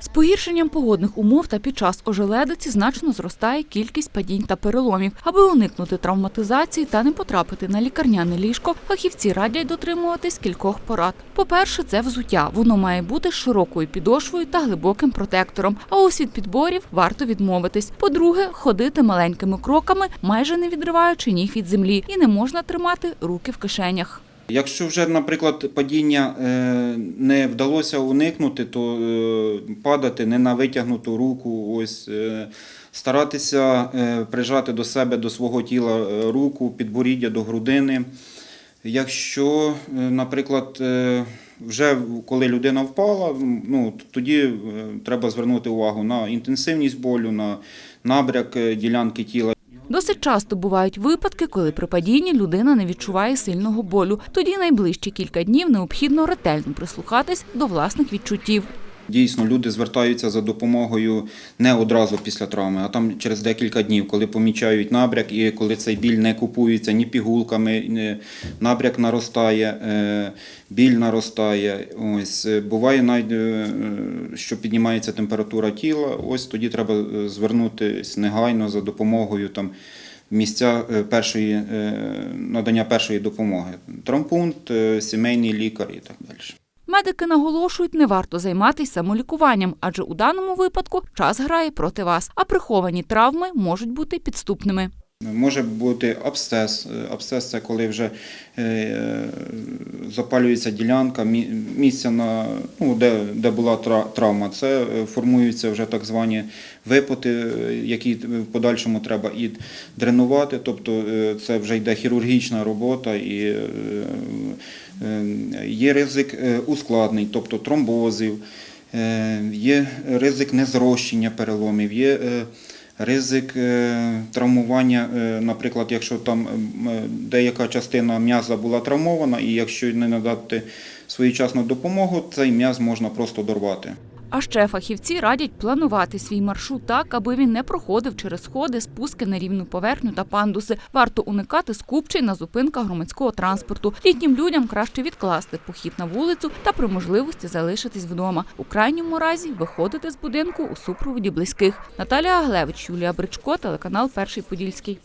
З погіршенням погодних умов та під час ожеледиці значно зростає кількість падінь та переломів. Аби уникнути травматизації та не потрапити на лікарняне ліжко, фахівці радять дотримуватись кількох порад. По-перше, це взуття. Воно має бути широкою підошвою та глибоким протектором. А ось від підборів варто відмовитись. По-друге, ходити маленькими кроками, майже не відриваючи ніг від землі, і не можна тримати руки в кишенях. Якщо вже, наприклад, падіння е, не вдалося уникнути, то е, падати не на витягнуту руку, ось е, старатися прижати до себе, до свого тіла руку, підборіддя до грудини. Якщо, наприклад, вже коли людина впала, ну тоді треба звернути увагу на інтенсивність болю, на набряк ділянки тіла. Досить часто бувають випадки, коли при падінні людина не відчуває сильного болю. Тоді найближчі кілька днів необхідно ретельно прислухатись до власних відчуттів. Дійсно, люди звертаються за допомогою не одразу після травми, а там через декілька днів, коли помічають набряк і коли цей біль не купується ні пігулками, набряк наростає, е, біль наростає. Ось е, буває навіть, е, що піднімається температура тіла. Ось тоді треба звернутися негайно за допомогою там. Місця першої надання першої допомоги, травмпункт, сімейний лікар і так далі. Медики наголошують, не варто займатися самолікуванням, адже у даному випадку час грає проти вас, а приховані травми можуть бути підступними. Може бути абсцес. Абсцес це коли вже е, запалюється ділянка мі- місця, на, ну, де, де була тра- травма. Це е, формуються вже так звані випоти, е, які в подальшому треба і дренувати. Тобто це вже йде хірургічна робота і є ризик е, ускладнень, тобто тромбозів, е, є ризик незрощення переломів, є е, ризик е, травмування, е, наприклад, якщо там е, деяка частина м'яза була травмована, і якщо не надати своєчасну допомогу, цей м'яз можна просто дорвати. А ще фахівці радять планувати свій маршрут так, аби він не проходив через сходи, спуски на рівну поверхню та пандуси. Варто уникати скупчень на зупинках громадського транспорту. Літнім людям краще відкласти похід на вулицю та при можливості залишитись вдома. У крайньому разі виходити з будинку у супроводі близьких. Наталія Аглевич, Юлія Бричко, телеканал Перший Подільський.